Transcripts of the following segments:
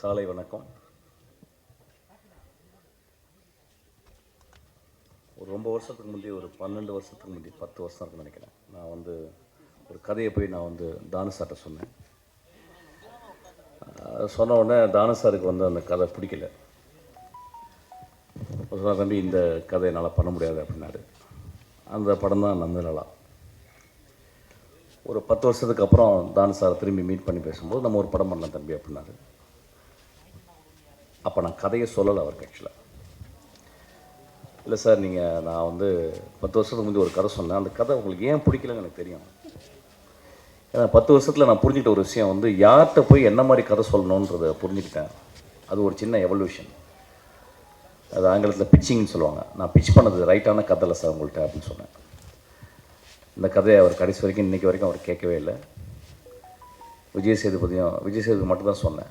காலை வணக்கம். ஒரு ரொம்ப வருஷத்துக்கு முந்தைய ஒரு பன்னெண்டு வருஷத்துக்கு முந்தைய பத்து வருஷம் இருக்குன்னு நினைக்கிறேன். நான் வந்து ஒரு கதையை போய் நான் வந்து தானசார்ட்ட சொன்னேன். சொன்ன உடனே தானசாருக்கு வந்து அந்த கதை பிடிக்கல. அவர் தம்பி இந்த கதை என்னால் பண்ண முடியாது அப்படின்னாரு. அந்த படம் தான் நந்தனலா ஒரு பத்து வருஷத்துக்கு அப்புறம் தானு திரும்பி மீட் பண்ணி பேசும்போது நம்ம ஒரு படம் பண்ணலாம் தம்பி அப்படின்னாரு. அப்போ நான் கதையை சொல்லலை அவருக்கு ஆக்சுவலாக இல்லை சார் நீங்கள் நான் வந்து பத்து வருஷத்துக்கு முந்தைய ஒரு கதை சொன்னேன். அந்த கதை உங்களுக்கு ஏன் பிடிக்கலன்னு எனக்கு தெரியும். ஏன்னா பத்து வருஷத்தில் நான் புரிஞ்சுக்கிட்ட ஒரு விஷயம் வந்து யார்கிட்ட போய் என்ன மாதிரி கதை சொல்லணுன்றதை புரிஞ்சுக்கிட்டேன். அது ஒரு சின்ன எவல்யூஷன் அது ஆங்கிலத்தில் பிச்சிங்னு சொல்லுவாங்க. நான் பிச் பண்ணது ரைட்டான கதை சார் உங்கள்கிட்ட அப்படின்னு சொன்னேன். இந்த கதையை அவர் கடைசி வரைக்கும் இன்றைக்கி வரைக்கும் அவர் கேட்கவே இல்லை. விஜய் சேதுபதியும் விஜய் சேதுபதி மட்டும்தான் சொன்னேன்.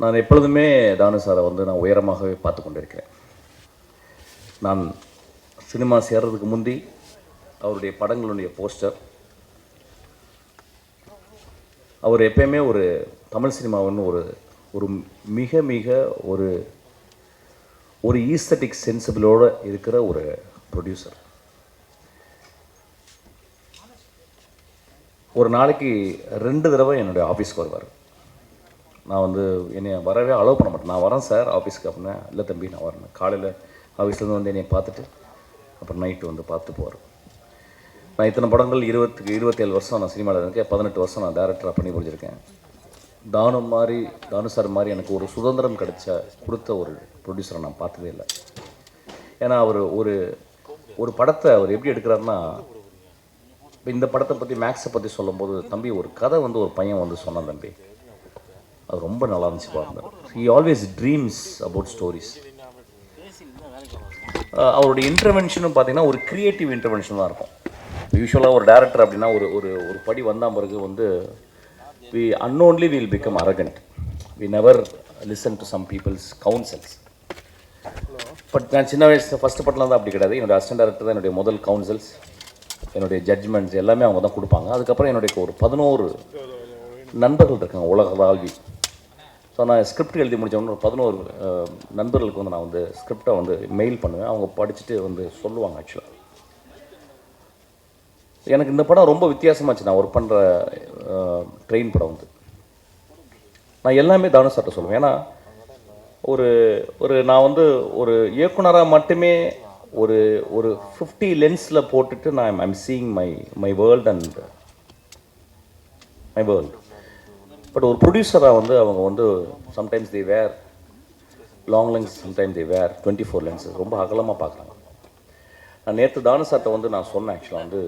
நான் எப்பொழுதுமே தானு சாரை வந்து நான் உயரமாகவே பார்த்து கொண்டிருக்கிறேன். நான் சினிமா சேர்றதுக்கு முந்தி அவருடைய படங்களுடைய போஸ்டர் அவர் எப்பயுமே ஒரு தமிழ் சினிமாவுன்னு ஒரு ஒரு மிக மிக ஒரு ஒரு ஈஸ்தட்டிக் சென்சிபிளோடு இருக்கிற ஒரு ப்ரொடியூசர் ஒரு நாளைக்கு ரெண்டு தடவை என்னுடைய ஆஃபீஸ்க்கு வருவார். நான் வந்து என்னை வரவே அலோவ் பண்ண மாட்டேன். நான் வரேன் சார் ஆஃபீஸ்க்கு அப்படின்னா இல்லை தம்பி நான் வரேன். காலையில் ஆஃபீஸ்லேருந்து வந்து என்னை பார்த்துட்டு அப்புறம் நைட்டு வந்து பார்த்து போவார் நான் இத்தனை படங்கள் இருபத்துக்கு இருபத்தேழு வருஷம் நான் சினிமாவில் இருக்கேன். பதினெட்டு வருஷம் நான் டேரக்டராக பண்ணி முடிஞ்சிருக்கேன் தானு மாதிரி தானு சார் மாதிரி எனக்கு ஒரு சுதந்திரம் கிடைச்ச கொடுத்த ஒரு ப்ரொடியூசரை நான் பார்த்ததே இல்லை. ஏன்னா அவர் ஒரு ஒரு படத்தை அவர் எப்படி எடுக்கிறாருன்னா இப்போ இந்த படத்தை பற்றி மேக்ஸை பற்றி சொல்லும்போது தம்பி ஒரு கதை வந்து ஒரு பையன் வந்து சொன்னான் தம்பி. அது ரொம்ப நல்லா இருந்துச்சு பாருங்க. He always dreams about stories அவருடைய இன்டர்வென்ஷனும் பார்த்தீங்கன்னா ஒரு க்ரியேட்டிவ் இன்டர்வென்ஷன் தான் இருக்கும். யூஸ்வலாக ஒரு டேரக்டர் அப்படின்னா ஒரு ஒரு ஒரு படி வந்தால் பிறகு வந்து we unknowingly will become arrogant we never listen to some peoples councils but நான் சின்ன வயசு ஃபஸ்ட்டு படத்தில் தான் அப்படி கிடையாது. என்னுடைய அசிஸ்டன்ட் டேரக்டர் தான் என்னுடைய முதல் கவுன்சில்ஸ் என்னுடைய ஜட்ஜ்மெண்ட்ஸ் எல்லாமே அவங்க தான் கொடுப்பாங்க. அதுக்கப்புறம் என்னுடைய ஒரு பதினோரு நண்பர்கள் இருக்காங்க உலக வாழ்வி ஸோ நான் ஸ்கிரிப்ட் எழுதி முடிச்சவொடனே ஒரு பதினோரு நண்பர்களுக்கு வந்து நான் வந்து ஸ்கிரிப்டை வந்து மெயில் பண்ணுவேன். அவங்க படிச்சுட்டு வந்து சொல்லுவாங்க ஆக்சுவலாக எனக்கு இந்த படம் ரொம்ப வித்தியாசமாச்சு நான் ஒர்க் பண்ணுற ட்ரெயின் படம் வந்து. நான் எல்லாமே தானு சார்ட்ட சொல்லுவேன். ஏன்னா ஒரு ஒரு நான் வந்து ஒரு இயக்குனராக மட்டுமே ஒரு ஒரு ஃபிஃப்டி லென்ஸில் போட்டுட்டு நான் I'm seeing my my world and my world but ஒரு ப்ரொடியூசராக வந்து அவங்க வந்து sometimes they wear long lens sometimes they wear twenty four lenses ரொம்ப அகலமாக பார்க்குறாங்க. நான் நேற்று தானு சார்ட்ட வந்து நான் சொன்னேன் ஆக்சுவலாக வந்து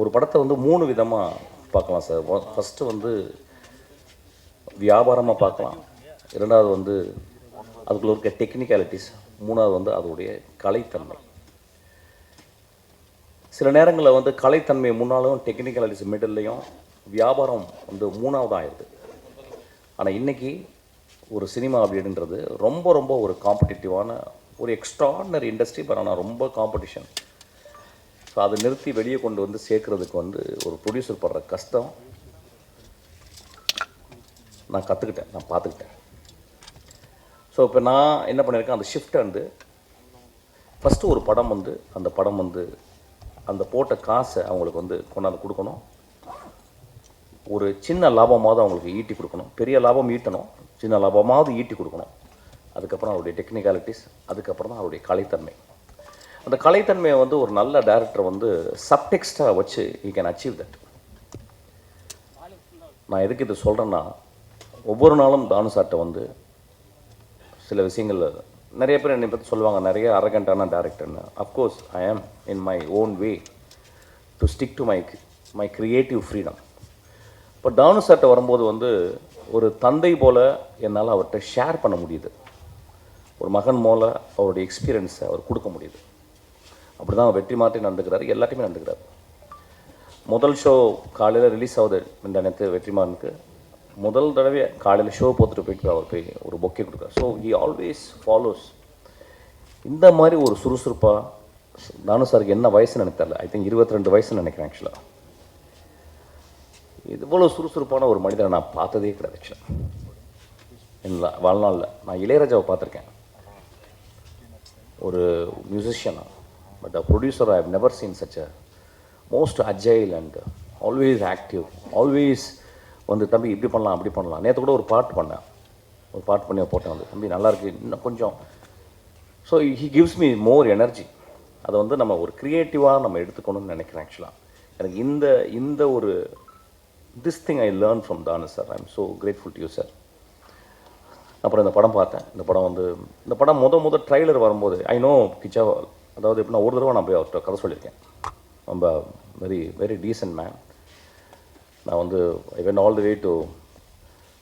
ஒரு படத்தை வந்து மூணு விதமாக பார்க்கலாம் சார் ஃபஸ்ட்டு வந்து வியாபாரமாக பார்க்கலாம். இரண்டாவது வந்து அதுக்குள்ள இருக்க டெக்னிக்காலிட்டிஸ் மூணாவது வந்து அதோடைய கலைத்தன்மை. சில நேரங்களில் வந்து கலைத்தன்மை முன்னாலும் டெக்னிக்காலிட்டிஸ் மிடில்லையும் வியாபாரம் வந்து மூணாவது ஆயிடுது ஆனால் இன்றைக்கி ஒரு சினிமா அப்படின்றது ரொம்ப ரொம்ப ஒரு காம்படிட்டிவான ஒரு எக்ஸ்ட்ராடினரி இண்டஸ்ட்ரி பட் ஆனால் ரொம்ப காம்படிஷன் ஸோ அதை நிறுத்தி வெளியே கொண்டு வந்து சேர்க்குறதுக்கு வந்து ஒரு ப்ரொடியூசர் படுற கஷ்டம். நான் கற்றுக்கிட்டேன் நான் பார்த்துக்கிட்டேன். ஸோ இப்போ நான் என்ன பண்ணியிருக்கேன் அந்த ஷிஃப்ட்டை வந்து ஃபஸ்ட்டு ஒரு படம் வந்து அந்த படம் வந்து அந்த போட்ட காசை அவங்களுக்கு வந்து கொண்டாந்து கொடுக்கணும். ஒரு சின்ன லாபமாவது அவங்களுக்கு ஈட்டி கொடுக்கணும். பெரிய லாபம் ஈட்டணும். சின்ன லாபமாவது ஈட்டி கொடுக்கணும். அதுக்கப்புறம் அவருடைய டெக்னிக்காலிட்டிஸ் அதுக்கப்புறம் தான் அவருடைய கலைத்தன்மை. அந்த கலைத்தன்மையை வந்து ஒரு நல்ல டேரக்டர் வந்து சப்டெக்ஸ்டாக வச்சு யூ கேன் அச்சீவ் தட் நான் எதுக்கு இது சொல்கிறேன்னா ஒவ்வொரு நாளும் தானு சார்ட்ட வந்து சில விஷயங்கள் நிறைய பேர் என்னை பற்றி சொல்லுவாங்க. நிறைய அரகண்டான டேரக்டர்னு of course I am in my own way to stick to my my creative freedom இப்போ டவுன் சார்ட்ட வரும்போது வந்து ஒரு தந்தை போல் என்னால் அவர்கிட்ட ஷேர் பண்ண முடியுது. ஒரு மகன் போல் அவருடைய எக்ஸ்பீரியன்ஸை அவர் கொடுக்க முடியுது. அப்படி தான் வெற்றி மாற்றி நடந்துக்கிறாரு எல்லாத்தையுமே நடந்துக்கிறாரு. முதல் ஷோ காலையில் ரிலீஸ் ஆகுது இந்த நேரத்து வெற்றிமாறனுக்கு முதல் தடவை காலையில் ஷோ போட்டுட்டு போயிட்டு அவர் போய் ஒரு பொக்கே கொடுக்குறாரு. ஸோ ஹி ஆல்வேஸ் ஃபாலோஸ் இந்த மாதிரி ஒரு சுறுசுறுப்பாக நானும் சாருக்கு என்ன வயசுன்னு எனக்கு தெரியல. ஐ திங்க் இருபத்தி ரெண்டு வயசுன்னு நினைக்கிறேன் ஆக்சுவலாக இவ்வளோ சுறுசுறுப்பான ஒரு மனிதனை நான் பார்த்ததே கிடையாது இல்லை வாழ்நாளில். நான் இளையராஜாவை பார்த்துருக்கேன். ஒரு மியூசிஷியனா but a producer I have never seen such a most agile and always active always வந்து தம்பி இப்படி பண்ணலாம் அப்படி பண்ணலாம். நேற்று கூட ஒரு பாட்டு பண்ணேன். ஒரு பாட்டு பண்ணி போட்டேன் வந்து. தம்பி நல்லாயிருக்கு இன்னும் கொஞ்சம். So he gives me more energy அதை வந்து நம்ம ஒரு க்ரியேட்டிவாக நம்ம எடுத்துக்கணும்னு நினைக்கிறேன் ஆக்சுவலாக எனக்கு இந்த இந்த ஒரு this thing I learn from Thanu sir I am so grateful to you sir அப்புறம் இந்த படம் பார்த்தேன். இந்த படம் வந்து இந்த படம் முத முத ட்ரைலர் வரும்போது ஐ நோ கிச்சா அதாவது எப்படின்னா ஒரு தடவை நான் போய் அவர்கிட்ட கதை சொல்லியிருக்கேன். ரொம்ப வெரி வெரி டீசன்ட் மேன் நான் வந்து I went all the way to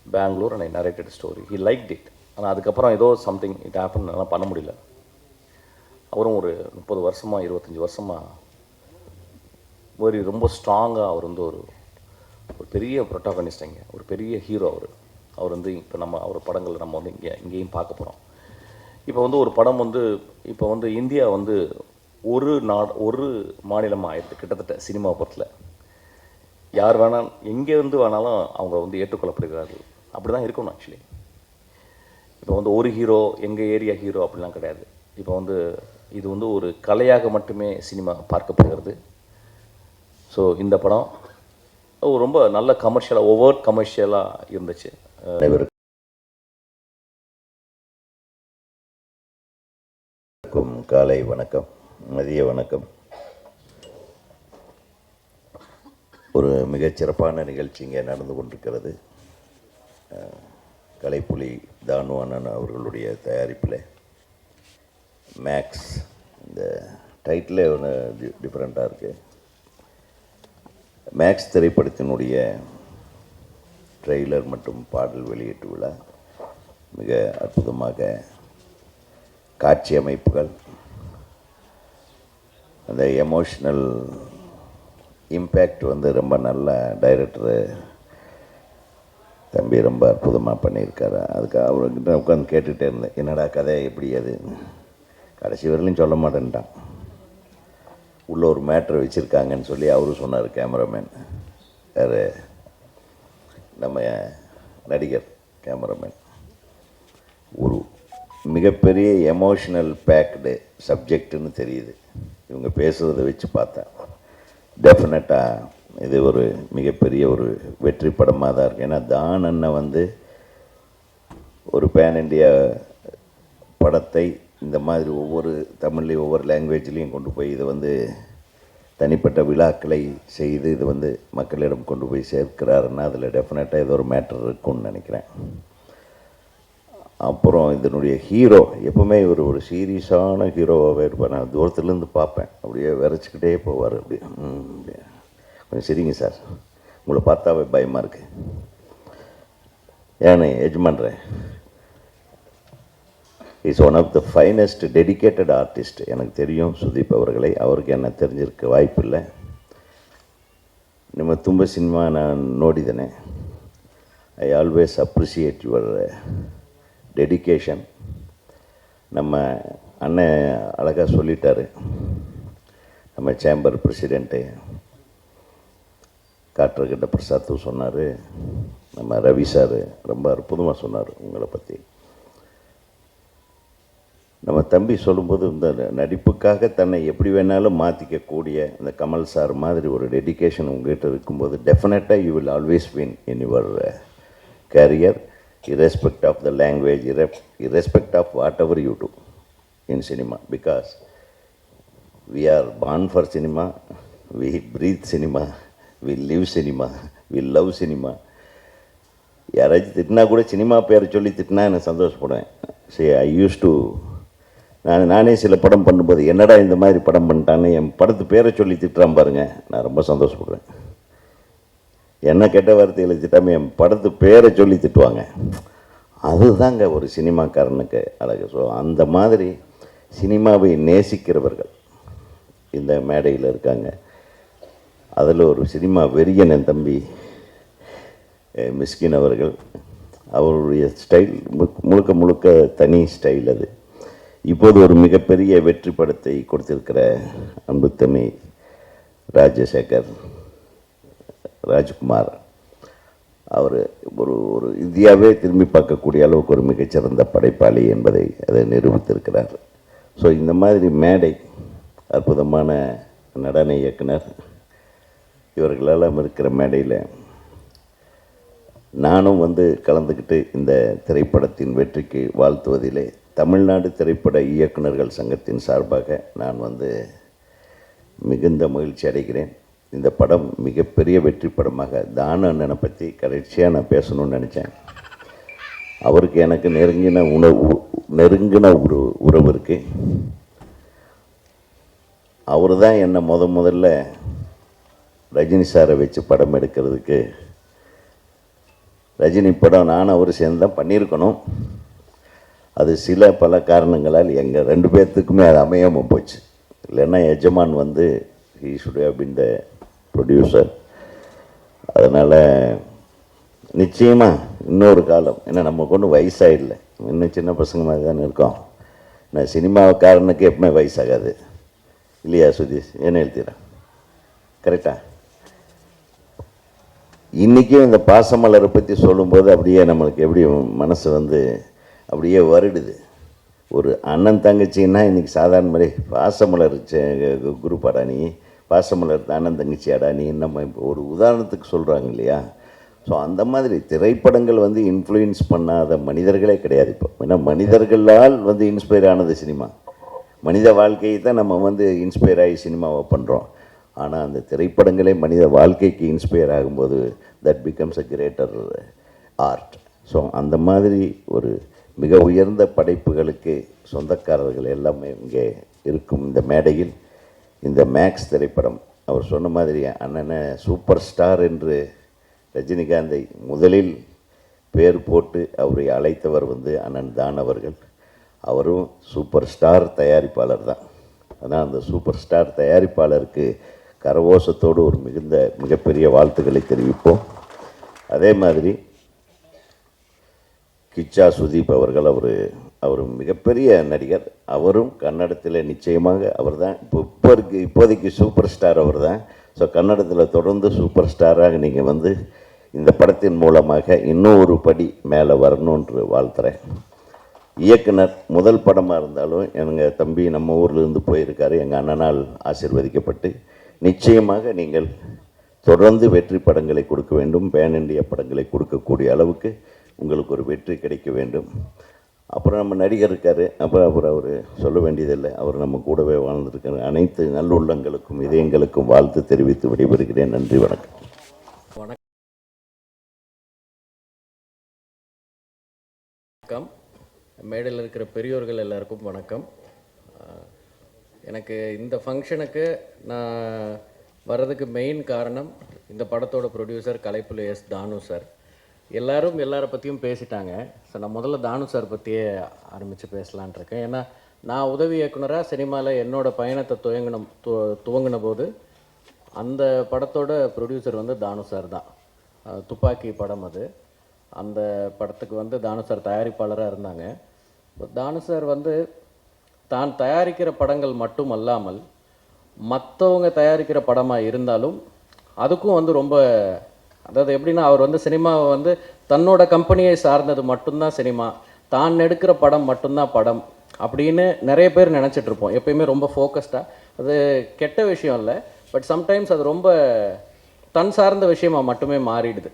Bangalore and I narrated story he like it ஆனால் அதுக்கப்புறம் ஏதோ சம்திங் இட் ஹேப்பன் எல்லாம் பண்ண முடியல. அவரும் ஒரு முப்பது வருஷமாக இருபத்தஞ்சி வருஷமாக ஒரு ரொம்ப ஸ்ட்ராங்காக அவர் வந்து ஒரு ஒரு பெரிய ப்ரொட்டாகனிஸ்ட் ஒரு பெரிய ஹீரோ அவர். அவர் வந்து இப்போ நம்ம அவர் படங்களை நம்ம வந்து இங்கே இங்கேயும் பார்க்க போகிறோம் இப்போ வந்து ஒரு படம் வந்து இப்போ வந்து இந்தியா வந்து ஒரு நாடு ஒரு மாநிலமாக ஆயிடுது கிட்டத்தட்ட சினிமா பொறுத்தில் யார் வேணால் எங்கேருந்து வேணாலும் அவங்க வந்து ஏற்றுக்கொள்ளப்படுகிறார்கள். அப்படி தான் இருக்கணும் ஆக்சுவலி இப்போ வந்து ஒரு ஹீரோ எங்கள் ஏரியா ஹீரோ அப்படிலாம் கிடையாது. இப்போ வந்து இது வந்து ஒரு கலையாக மட்டுமே சினிமா பார்க்கப்படுகிறது. ஸோ இந்த படம் ரொம்ப நல்ல கமர்ஷியலாக ஓவர் கமர்ஷியலாக இருந்துச்சு. அனைவருக்கும். காலை வணக்கம் மதிய வணக்கம். ஒரு மிகச்சிறப்பான நிகழ்ச்சி இங்கே நடந்து கொண்டிருக்கிறது. கலைப்புலி தானு அண்ணன் அவர்களுடைய தயாரிப்பில் மேக்ஸ் இந்த டைட்டிலே ஒன்று டிஃப்ரெண்ட்டாக இருக்குது மேக்ஸ் திரைப்படத்தினுடைய ட்ரெய்லர் மற்றும் பாடல் வெளியீட்டு விழா மிக அற்புதமாக காட்சி அமைப்புகள் அந்த எமோஷ்னல் இம்பேக்ட் வந்து ரொம்ப நல்ல டைரக்டரு தம்பி ரொம்ப அற்புதமாக பண்ணியிருக்காரு. அதுக்கு அவர்கிட்ட உட்காந்து கேட்டுகிட்டே இருந்தேன் என்னடா கதை எப்படி அது? கடைசி வரலையும் சொல்ல மாட்டேன்ட்டான். உள்ளே ஒரு மேட்ரு வச்சுருக்காங்கன்னு சொல்லி அவரும் சொன்னார் கேமராமேன் யார் நம்ம நடிகர் கேமராமேன் ஒரு மிகப்பெரிய எமோஷனல் பேக்டு சப்ஜெக்டுன்னு தெரியுது. இவங்க பேசுகிறத வச்சு பார்த்தேன். டெஃபினட்டாக இது ஒரு மிகப்பெரிய ஒரு வெற்றி படமாக தான் இருக்குது ஏன்னா தான் அண்ணன் வந்து ஒரு பேன் இண்டியா படத்தை இந்த மாதிரி ஒவ்வொரு தமிழ்லேயும் ஒவ்வொரு லாங்குவேஜ்லேயும் கொண்டு போய் இதை வந்து தனிப்பட்ட விழாக்களை செய்து இது வந்து மக்களிடம் கொண்டு போய் சேர்க்கிறாருன்னா அதில் டெஃபினட்டாக இது ஒரு மேட்டர் இருக்கும்னு நினைக்கிறேன். அப்புறம் இதனுடைய ஹீரோ எப்பவுமே இவர் ஒரு சீரியஸான ஹீரோவாகவே இருப்பார் நான் தூரத்துலேருந்து பார்ப்பேன். அப்படியே விரைச்சிக்கிட்டே போவார் அப்படியே. கொஞ்சம் சரிங்க சார். உங்களை பார்த்தாவே பயமாக இருக்குது ஏன்னு எஜமான்றேன். is one of the finest dedicated artist எனக்கு தெரியும் சுதீப் அவர்களை அவருக்கு என்ன தெரிஞ்சிருக்க வாய்ப்பில்லை ನಿಮ್ಮ ತುಂಬ ಸಿನಿಮಾ ನಾನು ನೋಡಿದ್ದೇನೆ I always appreciate your dedication நம்ம அண்ணன் அழகாக சொல்லிட்டாரு நம்ம சேம்பர் பிரசிடெண்ட்டு காற்றகிட்ட பிரசாத்தும் சொன்னார் நம்ம ரவி சார் ரொம்ப அற்புதமாக சொன்னார் உங்களை பற்றி நம்ம தம்பி சொல்லும்போது இந்த நடிப்புக்காக தன்னை எப்படி வேணாலும் மாற்றிக்கக்கூடிய இந்த கமல் சார் மாதிரி ஒரு டெடிகேஷன் உங்கள்கிட்ட இருக்கும்போது டெஃபினட்டாக you will always win in your career respect of the language rep respect of whatever you do in cinema because we are born for cinema we breathe cinema we live cinema we love cinema யாராச்சும் திட்டினா கூட cinema பேரை சொல்லி திட்டினா எனக்கு சந்தோஷப்படுவேன். சரி ஐ use to நான் நானே சில படம் பண்ணும்போது என்னடா இந்த மாதிரி படம் பண்ணிட்டான்னு என் படத்து பேரை சொல்லி திட்டுறான் பாருங்க. நான் ரொம்ப சந்தோஷப்படுறேன். என்ன கெட்ட வார்த்தையில் திட்டாமல் என் படத்து பேரை சொல்லி திட்டுவாங்க. அதுதாங்க ஒரு சினிமாக்காரனுக்கு அழகு. ஸோ அந்த மாதிரி சினிமாவை நேசிக்கிறவர்கள் இந்த மேடையில் இருக்காங்க. அதில் ஒரு சினிமா வெறியன் என் தம்பி மிஸ்கின் அவர்கள். அவருடைய ஸ்டைல் முழுக்க முழுக்க தனி ஸ்டைல் அது. இப்போது ஒரு மிகப்பெரிய வெற்றி படத்தை கொடுத்திருக்கிற அன்புத்தமி ராஜசேகர் ராஜ்குமார். அவர் ஒரு ஒரு இந்தியாவே திரும்பி பார்க்கக்கூடிய அளவுக்கு ஒரு மிகச்சிறந்த படைப்பாளி என்பதை அதை நிரூபித்திருக்கிறார். ஸோ இந்த மாதிரி மேடை அற்புதமான நடன இயக்குனர் இவர்களெல்லாம் இருக்கிற மேடையில் நானும் வந்து கலந்துக்கிட்டு இந்த திரைப்படத்தின் வெற்றிக்கு வாழ்த்துவதிலே தமிழ்நாடு திரைப்பட இயக்குனர்கள் சங்கத்தின் சார்பாக நான் வந்து மிகுந்த மகிழ்ச்சி அடைகிறேன். இந்த படம் மிகப்பெரிய வெற்றி படமாக தான அண்ணனை பற்றி கடைசியாக நான் பேசணும்னு நினச்சேன். அவருக்கு எனக்கு நெருங்கின உணவு நெருங்கின உறவு உறவு இருக்குது அவர் தான் என்னை முத முதல்ல ரஜினி சாரை வச்சு படம் எடுக்கிறதுக்கு ரஜினி படம் நானும் அவர் சேர்ந்து தான் பண்ணியிருக்கணும். அது சில பல காரணங்களால் எங்கள் ரெண்டு பேர்த்துக்குமே அது அமையாமல் போச்சு. இல்லைன்னா எஜமான் வந்து he should have been the producer அதனால் நிச்சயமாக இன்னொரு காலம். ஏன்னா நம்ம கொண்டு வயசாகிடல இன்னும் சின்ன பசங்க மாதிரி தானே இருக்கோம். நான் சினிமாக்காரனுக்கு எப்பவுமே வயசாகாது. இல்லையா சுதீஷ்? என்ன எழுத்திடறேன் கரெக்டா? இன்றைக்கும் இந்த பாசமலரை பற்றி சொல்லும்போது அப்படியே நம்மளுக்கு எப்படி மனசு வந்து அப்படியே வருடுது. ஒரு அண்ணன் தங்கச்சின்னா இன்றைக்கி சாதாரண மாதிரி பாசமலர் குருப்பாடா நீ பாசமலர் அண்ணன் தங்கச்சியாடா நீ நம்ம இப்போ ஒரு உதாரணத்துக்கு சொல்கிறாங்க இல்லையா? ஸோ அந்த மாதிரி திரைப்படங்கள் வந்து இன்ஃப்ளூயன்ஸ் பண்ணாத மனிதர்களே கிடையாது இப்போ. ஏன்னா மனிதர்களால் வந்து இன்ஸ்பயர் ஆனது சினிமா. மனித வாழ்க்கையை தான் நம்ம வந்து இன்ஸ்பயர் ஆகி சினிமாவை பண்ணுறோம் ஆனால் அந்த திரைப்படங்களே மனித வாழ்க்கைக்கு இன்ஸ்பயர் ஆகும்போது that becomes a greater art so அந்த மாதிரி ஒரு மிக உயர்ந்த படைப்புகளுக்கு சொந்தக்காரர்கள் எல்லாமே இங்கே இருக்கும் இந்த மேடையில். இந்த மேக்ஸ் திரைப்படம் அவர் சொன்ன மாதிரி அண்ணனை சூப்பர் ஸ்டார் என்று ரஜினிகாந்தை முதலில் பேர் போட்டு அவரை அழைத்தவர் வந்து அண்ணன் தான் அவர்கள். அவரும் சூப்பர் ஸ்டார் தயாரிப்பாளர் தான். ஆனால் அந்த சூப்பர் ஸ்டார் தயாரிப்பாளருக்கு கரவோசத்தோடு ஒரு மிகுந்த மிகப்பெரிய வாழ்த்துக்களை தெரிவிப்போம். அதே மாதிரி கிச்சா சுதீப் அவர்கள் அவர் அவர் மிகப்பெரிய நடிகர். அவரும் கன்னடத்தில் நிச்சயமாக அவர் தான் இப்போ இப்போ இருக்கு இப்போதைக்கு சூப்பர் ஸ்டார் அவர் தான் ஸோ கன்னடத்தில் தொடர்ந்து சூப்பர் ஸ்டாராக நீங்கள் வந்து இந்த படத்தின் மூலமாக இன்னும் ஒரு படி மேலே வரணுன்று வாழ்த்துறேன். இயக்குனர் முதல் படமாக இருந்தாலும் எங்கள் தம்பி நம்ம ஊர்லேருந்து போயிருக்காரு. எங்கள் அண்ணனால் ஆசிர்வதிக்கப்பட்டு நிச்சயமாக நீங்கள் தொடர்ந்து வெற்றி படங்களை கொடுக்க வேண்டும். பேன் இண்டியா படங்களை கொடுக்கக்கூடிய அளவுக்கு உங்களுக்கு ஒரு வெற்றி கிடைக்க வேண்டும். அப்புறம் நம்ம நடிகர் இருக்கார். அப்புறம் அப்புறம் அவர் சொல்ல வேண்டியதில்லை. அவர் நம்ம கூடவே வாழ்ந்திருக்கார். அனைத்து நல்லுள்ளங்களுக்கும் இதயங்களுக்கும் வாழ்த்து தெரிவித்து விடைபெறுகிறேன். நன்றி வணக்கம். வணக்கம். மேடையில் இருக்கிற பெரியோர்கள் எல்லாருக்கும் வணக்கம். எனக்கு இந்த ஃபங்க்ஷனுக்கு நான் வர்றதுக்கு மெயின் காரணம் இந்த படத்தோட producer Kalaipuli S Thanu sir. எல்லாரும் எல்லாரை பற்றியும் பேசிட்டாங்க. ஸோ நான் முதல்ல தானு சார் பற்றியே ஆரம்பித்து பேசலான் இருக்கேன். ஏன்னா நான் உதவி இயக்குனராக சினிமாவில் என்னோடய பயணத்தை துவங்கின து துவங்கின போது அந்த படத்தோட ப்ரொடியூசர் வந்து தானு சார் தான். துப்பாக்கி படம் அது. அந்த படத்துக்கு வந்து தானு சார் தயாரிப்பாளராக இருந்தாங்க. இப்போ தானு சார் வந்து தான் தயாரிக்கிற படங்கள் மட்டும் அல்லாமல் மற்றவங்க தயாரிக்கிற படமாக இருந்தாலும் அதுக்கும் வந்து ரொம்ப அதாவது எப்படின்னா அவர் வந்து சினிமாவை வந்து தன்னோட கம்பெனியை சார்ந்தது மட்டும்தான் சினிமா. தான் எடுக்கிற படம் மட்டும்தான் படம் அப்படின்னு நிறைய பேர் நினச்சிட்ருப்போம் எப்பயுமே ரொம்ப ஃபோக்கஸ்டாக அது கெட்ட விஷயம் இல்லை. பட் சம்டைம்ஸ் அது ரொம்ப தன் சார்ந்த விஷயமாக மட்டுமே மாறிடுது.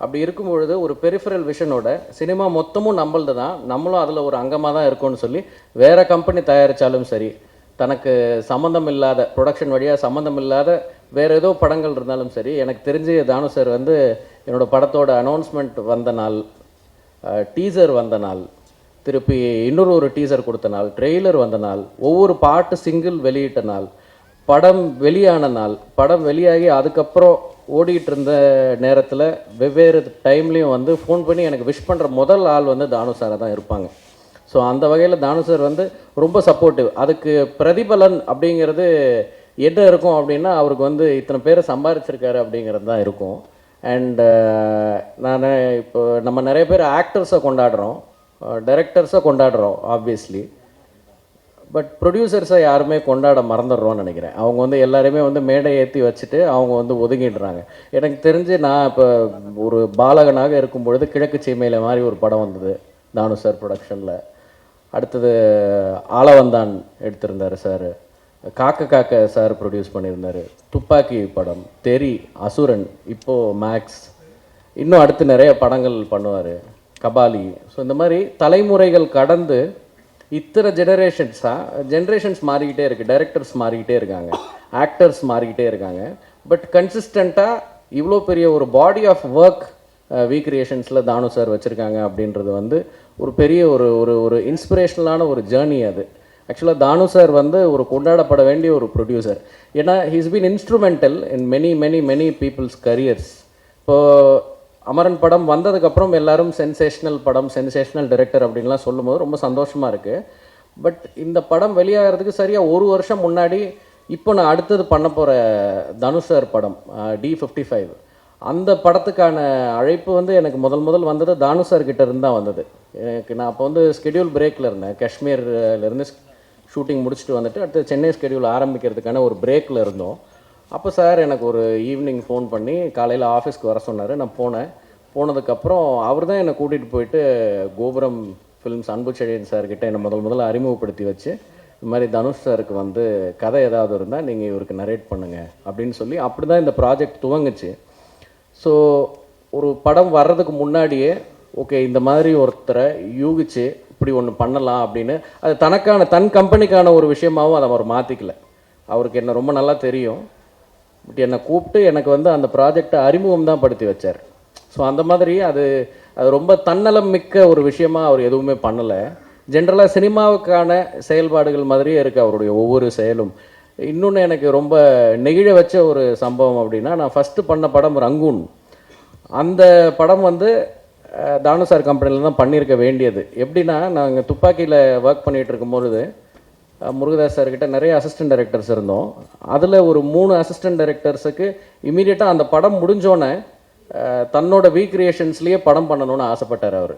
அப்படி இருக்கும் பொழுது ஒரு பெரிஃபரல் விஷனோட சினிமா மொத்தமும் நம்மளது தான் நம்மளும் அதில் ஒரு அங்கமாக தான் இருக்கோம்னு சொல்லி வேறு கம்பெனி தயாரித்தாலும் சரி தனக்கு சம்மந்தம் இல்லாத ப்ரொடக்ஷன் வழியாக சம்மந்தம் இல்லாத வேறு ஏதோ படங்கள் இருந்தாலும் சரி எனக்கு தெரிஞ்சு தானு சார் வந்து என்னோட படத்தோட அனௌன்ஸ்மெண்ட் வந்த நாள் டீசர் வந்த நாள் திருப்பி இன்னொரு ஒரு டீசர் கொடுத்த நாள் ட்ரெய்லர் வந்த நாள் ஒவ்வொரு பாட்டு சிங்கிள் வெளியிட்ட நாள் படம் வெளியான நாள் படம் வெளியாகி அதுக்கப்புறம் ஓடிக்கிட்டு இருந்த நேரத்தில் வெவ்வேறு டைம்லேயும் வந்து ஃபோன் பண்ணி எனக்கு விஷ் பண்ணுற முதல் ஆள் வந்து தானு சாரை தான் இருப்பாங்க. ஸோ அந்த வகையில் தானு சார் வந்து ரொம்ப சப்போர்ட்டிவ் அதுக்கு பிரதிபலன் அப்படிங்கிறது என்ன இருக்கும் அப்படின்னா அவருக்கு வந்து இத்தனை பேரை சம்பாரிச்சிருக்காரு அப்படிங்கிறது தான் இருக்கும். அண்டு uh, நான் இப்போ நம்ம நிறைய பேர் ஆக்டர்ஸை கொண்டாடுறோம். Uh, டைரக்டர்ஸை கொண்டாடுறோம் ஆப்வியஸ்லி பட் ப்ரொடியூசர்ஸை யாருமே கொண்டாட மறந்துடுறோம்னு நினைக்கிறேன். அவங்க வந்து எல்லாருமே வந்து மேடை ஏற்றி வச்சுட்டு அவங்க வந்து ஒதுங்கிடுறாங்க. எனக்கு தெரிஞ்சு நான் இப்போ ஒரு பாலகனாக இருக்கும் பொழுது கிழக்கு சீமையில மாதிரி ஒரு படம் வந்தது தானு சார் ப்ரொடக்ஷனில் அடுத்தது ஆளவந்தான் எடுத்திருந்தார் சார். காக்க காக்க சார் ப்ரொடியூஸ் பண்ணியிருந்தார். துப்பாக்கி படம் தெரி அசுரன் இப்போது மேக்ஸ் இன்னும் அடுத்து நிறைய படங்கள் பண்ணுவார். கபாலி. ஸோ இந்த மாதிரி தலைமுறைகள் கடந்து இத்தனை ஜெனரேஷன்ஸாக ஜென்ரேஷன்ஸ் மாறிக்கிட்டே இருக்குது டைரக்டர்ஸ் மாறிக்கிட்டே இருக்காங்க ஆக்டர்ஸ் மாறிக்கிட்டே இருக்காங்க. பட் கன்சிஸ்டண்ட்டாக இவ்வளோ பெரிய ஒரு body of work வீக்ரியேஷன்ஸில் Thanu sir வச்சுருக்காங்க அப்படின்றது வந்து ஒரு பெரிய ஒரு ஒரு ஒரு இன்ஸ்பிரேஷனலான ஒரு ஜேர்னி அது. ஆக்சுவலாக தானு சார் வந்து ஒரு கொண்டாடப்பட வேண்டிய ஒரு ப்ரொடியூசர் ஏன்னா he's been instrumental in many many many peoples careers இப்போது அமரன் படம் வந்ததுக்கப்புறம் எல்லாரும் சென்சேஷனல் படம் சென்சேஷனல் டைரக்டர் அப்படின்லாம் சொல்லும்போது ரொம்ப சந்தோஷமாக இருக்குது பட் இந்த படம் வெளியாகிறதுக்கு சரியாக ஒரு வருஷம் முன்னாடி இப்போ நான் அடுத்தது பண்ண போகிற தனுஷ் சார் படம் டி ஃபிஃப்டி ஃபைவ் அந்த படத்துக்கான அழைப்பு வந்து எனக்கு முதல் முதல் வந்தது தானு சார் கிட்ட இருந்து தான் வந்தது. எனக்கு நான் அப்போ வந்து ஸ்கெடியூல் பிரேக்கில் இருந்தேன். காஷ்மீர்லேருந்து ஷூட்டிங் முடிச்சுட்டு வந்துட்டு அடுத்து சென்னை ஸ்கெடியூல் ஆரம்பிக்கிறதுக்கான ஒரு பிரேக்கில் இருந்தோம். அப்போ சார் எனக்கு ஒரு ஈவினிங் ஃபோன் பண்ணி காலையில் ஆஃபீஸ்க்கு வர சொன்னார். நான் போனேன். போனதுக்கப்புறம் அவர் தான் என்னை கூட்டிகிட்டு போயிட்டு கோபுரம் ஃபிலிம்ஸ் அன்பு செழியன் சார்கிட்ட என்னை முதல் முதல்ல அறிமுகப்படுத்தி வச்சு இது மாதிரி தனுஷ் சாருக்கு வந்து கதை ஏதாவது இருந்தால் நீங்கள் இவருக்கு நரேட் பண்ணுங்க அப்படின்னு சொல்லி அப்படி தான் இந்த ப்ராஜெக்ட் துவங்குச்சு. ஸோ ஒரு படம் வர்றதுக்கு முன்னாடியே ஓகே இந்த மாதிரி ஒருத்தரை யூகிச்சு இப்படி ஒன்று பண்ணலாம் அப்படின்னு அது தனக்கான தன் கம்பெனிக்கான ஒரு விஷயமாவும் அதை அவர் மாற்றிக்கல அவருக்கு என்ன ரொம்ப நல்லா தெரியும். பட் என்னை கூப்பிட்டு எனக்கு வந்து அந்த ப்ராஜெக்டை அறிமுகம் தான் படுத்தி வச்சார். ஸோ அந்த மாதிரி அது அது ரொம்ப தன்னலம் மிக்க ஒரு விஷயமாக அவர் எதுவுமே பண்ணலை. ஜென்ரலாக சினிமாவுக்கான செயல்பாடுகள் மாதிரியே இருக்குது அவருடைய ஒவ்வொரு செயலும். இன்னொன்று எனக்கு ரொம்ப நெகிழ வச்ச ஒரு சம்பவம் அப்படின்னா நான் ஃபஸ்ட்டு பண்ண படம் ரங்கூன். அந்த படம் வந்து அஹ், தானு சார் கம்பெனியில் தான் பண்ணியிருக்க வேண்டியது. எப்படின்னா நாங்கள் துப்பாக்கியில் ஒர்க் பண்ணிகிட்டு இருக்கும்பொழுது முருகதாஸ் சார்கிட்ட நிறைய அசிஸ்டன்ட் டைரக்டர்ஸ் இருந்தோம். அதில் ஒரு மூணு அசிஸ்டன்ட் டைரக்டர்ஸுக்கு இமீடியட்டாக அந்த படம் முடிஞ்சோடனே தன்னோட வீக்ரியேஷன்ஸ்லேயே படம் பண்ணணும்னு ஆசைப்பட்டார் அவர்.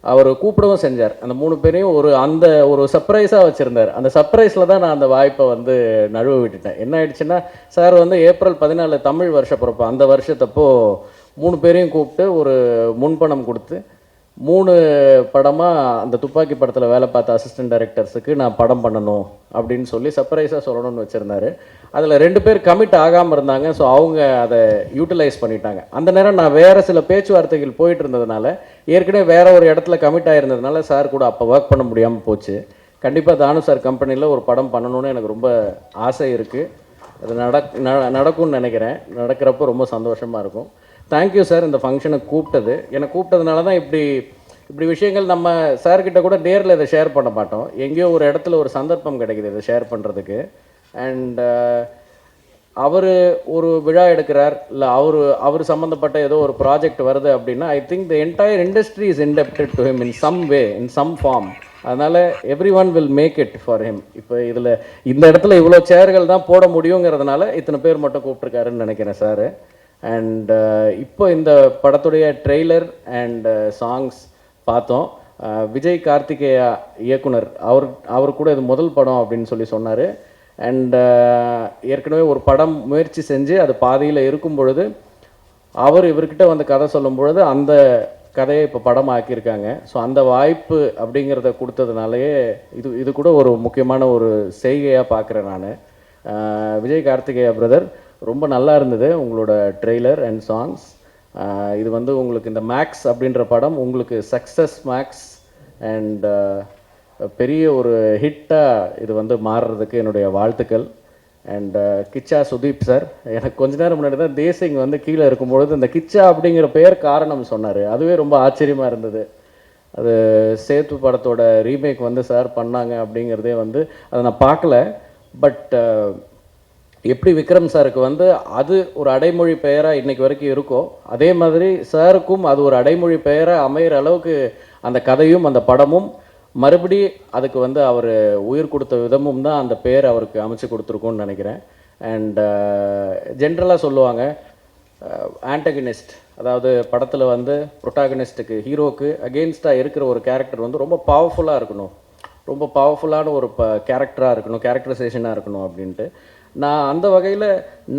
அவர் கூப்பிடவும் செஞ்சார். அந்த மூணு பேரையும் ஒரு அந்த ஒரு சர்ப்ரைஸாக வச்சுருந்தார். அந்த சர்ப்ரைஸில் தான் நான் அந்த வாய்ப்பை வந்து நழுவ விட்டுட்டேன். என்ன ஆயிடுச்சுன்னா சார் வந்து ஏப்ரல் பதினாலு தமிழ் வருஷ பிறப்பு. அந்த வருஷத்தப்போ மூணு பேரையும் கூப்பிட்டு ஒரு முன்பணம் கொடுத்து மூணு படமாக அந்த துப்பாக்கி படத்தில் வேலை பார்த்த அசிஸ்டன்ட் டைரக்டர்ஸுக்கு நான் படம் பண்ணணும் அப்படின்னு சொல்லி சர்ப்ரைஸாக சொல்லணும்னு வச்சுருந்தாரு. அதில் ரெண்டு பேர் கமிட் ஆகாமல் இருந்தாங்க ஸோ அவங்க அதை யூட்டிலைஸ் பண்ணிட்டாங்க. அந்த நேரம் நான் வேறு சில பேச்சுவார்த்தைகள் போயிட்டு இருந்ததுனால ஏற்கனவே வேறு ஒரு இடத்துல கமிட் ஆகிருந்ததுனால சார் கூட அப்போ ஒர்க் பண்ண முடியாமல் போச்சு. கண்டிப்பாக தானு சார் கம்பெனியில் ஒரு படம் பண்ணணும்னு எனக்கு ரொம்ப ஆசை இருக்குது அது நடக் ந- நடக்கும்னு நினைக்கிறேன். நடக்கிறப்போ ரொம்ப சந்தோஷமாக இருக்கும். தேங்க்யூ சார் இந்த ஃபங்க்ஷனை கூப்பிட்டது. என்னை கூப்பிட்டதுனால தான் இப்படி இப்படி விஷயங்கள் நம்ம சார்கிட்ட கூட நேரில் இதை ஷேர் பண்ண மாட்டோம். எங்கேயோ ஒரு இடத்துல ஒரு சந்தர்ப்பம் கிடைக்குது இதை ஷேர் பண்ணுறதுக்கு அண்ட் அவர் ஒரு விழா எடுக்கிறார். இல்லை அவர் அவர் சம்மந்தப்பட்ட ஏதோ ஒரு ப்ராஜெக்ட் வருது அப்படின்னா I think the entire industry is indebted to him in some way in some form அதனால் everyone will make it for him இப்போ இதில் இந்த இடத்துல இவ்வளோ சேர்கள் தான் போட முடியுங்கிறதுனால இத்தனை பேர் மட்டும் கூப்பிட்ருக்காருன்னு நினைக்கிறேன் சார் அண்ட் uh, இப்போ இந்த படத்துடைய ட்ரெய்லர் அண்ட் சாங்ஸ் uh, பார்த்தோம். Uh, விஜய் கார்த்திகேயா இயக்குனர் அவர் அவர் கூட இது முதல் படம் அப்படின்னு சொல்லி சொன்னார். அண்ட் ஏற்கனவே ஒரு படம் முயற்சி செஞ்சு அது பாதியில் இருக்கும் பொழுது அவர் இவர்கிட்ட வந்து கதை சொல்லும் பொழுது அந்த கதையை இப்போ படம் ஆக்கியிருக்காங்க ஸோ அந்த வாய்ப்பு அப்படிங்கிறத கொடுத்ததுனாலேயே இது இது கூட ஒரு முக்கியமான ஒரு செய்கையாக பார்க்குறேன் நான். விஜய் கார்த்திகேயா பிரதர் ரொம்ப நல்லா இருந்தது உங்களோட ட்ரெய்லர் அண்ட் சாங்ஸ் இது வந்து உங்களுக்கு இந்த மேக்ஸ் அப்படின்ற படம் உங்களுக்கு சக்ஸஸ் மேக்ஸ் அண்ட் பெரிய ஒரு ஹிட்டாக இது வந்து மாறுறதுக்கு என்னுடைய வாழ்த்துக்கள். அண்ட் கிச்சா சுதீப் சார் எனக்கு கொஞ்ச நேரம் முன்னாடி தான் தேசிங் வந்து கீழே இருக்கும்பொழுது இந்த கிச்சா அப்படிங்கிற பெயர் காரணம் சொன்னார். அதுவே ரொம்ப ஆச்சரியமாக இருந்தது. அது சேத்து படத்தோட ரீமேக் வந்து சார் பண்ணாங்க அப்படிங்கிறதே வந்து அதை நான் பார்க்கல. பட் எப்படி விக்ரம் சாருக்கு வந்து அது ஒரு அடைமொழி பெயராக இன்னைக்கு வரைக்கும் இருக்கோ அதே மாதிரி சாருக்கும் அது ஒரு அடைமொழி பெயராக அமையிற அளவுக்கு அந்த கதையும் அந்த படமும் மறுபடி அதுக்கு வந்து அவர் உயிர் கொடுத்த விதமும் தான் அந்த பேர் அவருக்கு அமைச்சு கொடுத்துருக்கோன்னு நினைக்கிறேன். அண்ட் ஜென்ரலாக uh, சொல்லுவாங்க uh, ஆன்டகனிஸ்ட் அதாவது படத்தில் வந்து ப்ரொட்டாகனிஸ்ட்டுக்கு ஹீரோக்கு அகெயின்ஸ்டாக இருக்கிற ஒரு கேரக்டர் வந்து ரொம்ப பவர்ஃபுல்லாக இருக்கணும். ரொம்ப பவர்ஃபுல்லான ஒரு ப கேரக்டராக இருக்கணும் கேரக்டரைசேஷனாக இருக்கணும் அப்படின்ட்டு. நான் அந்த வகையில்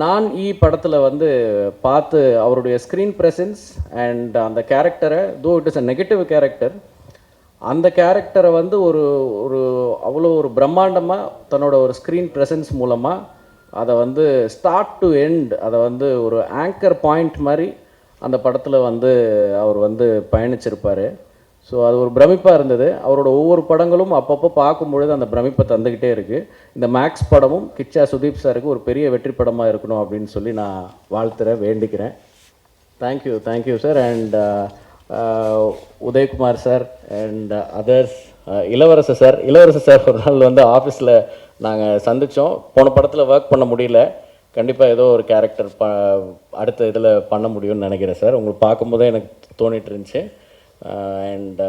நான் ஈ படத்தில் வந்து பார்த்து அவருடைய ஸ்க்ரீன் ப்ரெசன்ஸ் அண்ட் அந்த கேரக்டரை though it is a negative character அந்த கேரக்டரை வந்து ஒரு ஒரு அவ்வளோ ஒரு பிரம்மாண்டமாக தன்னோட ஒரு ஸ்க்ரீன் ப்ரெசன்ஸ் மூலமாக அதை வந்து ஸ்டார்ட் டு எண்ட் அதை வந்து ஒரு ஆங்கர் பாயிண்ட் மாதிரி அந்த படத்தில் வந்து அவர் வந்து பயணிச்சிருப்பார். ஸோ அது ஒரு பிரமிப்பாக இருந்தது. அவரோட ஒவ்வொரு படங்களும் அப்பப்போ பார்க்கும் பொழுது அந்த பிரமிப்பை தந்துக்கிட்டே இருக்குது இந்த மேக்ஸ் படமும் கிச்சா சுதீப் சாருக்கு ஒரு பெரிய வெற்றி படமாக இருக்கணும் அப்படின்னு சொல்லி நான் வாழ்த்துறேன் வேண்டிக்கிறேன். Thank you thank you sir and Udhayakumar sir and others Ilavarasar sir Ilavarasar sir ஒரு நாள் வந்து ஆஃபீஸில் நாங்கள் சந்தித்தோம் போன படத்தில் ஒர்க் பண்ண முடியல. கண்டிப்பாக ஏதோ ஒரு கேரக்டர் ப அடுத்த இதில் பண்ண முடியும்னு நினைக்கிறேன் சார் உங்களுக்கு பார்க்கும்போதே எனக்கு தோணிட்டு இருந்துச்சு. அண்ட்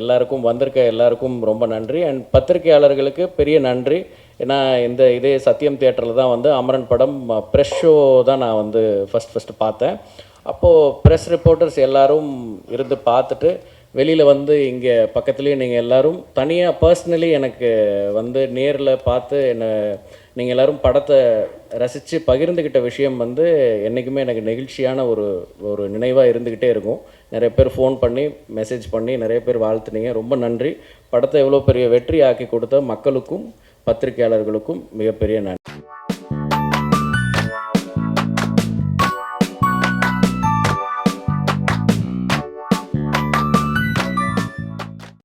எல்லாருக்கும் வந்திருக்க எல்லாருக்கும் ரொம்ப நன்றி. அண்ட் பத்திரிகையாளர்களுக்கு பெரிய நன்றி. ஏன்னா இந்த இதே சத்யம் தியேட்டரில் தான் வந்து அமரன் படம் ப்ரெஷ் ஷோ தான் நான் வந்து ஃபஸ்ட் ஃபஸ்ட்டு பார்த்தேன். அப்போது ப்ரெஸ் ரிப்போர்ட்டர்ஸ் எல்லோரும் இருந்து பார்த்துட்டு வெளியில் வந்து இங்கே பக்கத்துலேயும் நீங்கள் எல்லாரும் தனியாக பர்சனலி எனக்கு வந்து நேரில் பார்த்து என்னை நீங்கள் எல்லோரும் படத்தை ரசித்து பகிர்ந்துக்கிட்ட விஷயம் வந்து என்றைக்குமே எனக்கு நெகிழ்ச்சியான ஒரு ஒரு நினைவாக இருந்துக்கிட்டே இருக்கும். நிறைய பேர் ஃபோன் பண்ணி மெசேஜ் பண்ணி நிறைய பேர் வாழ்த்துனீங்க. ரொம்ப நன்றி. படத்தை எவ்வளோ பெரிய வெற்றி ஆக்கி கொடுத்த மக்களுக்கும் பத்திரிகையாளர்களுக்கும் மிகப்பெரிய நன்றி.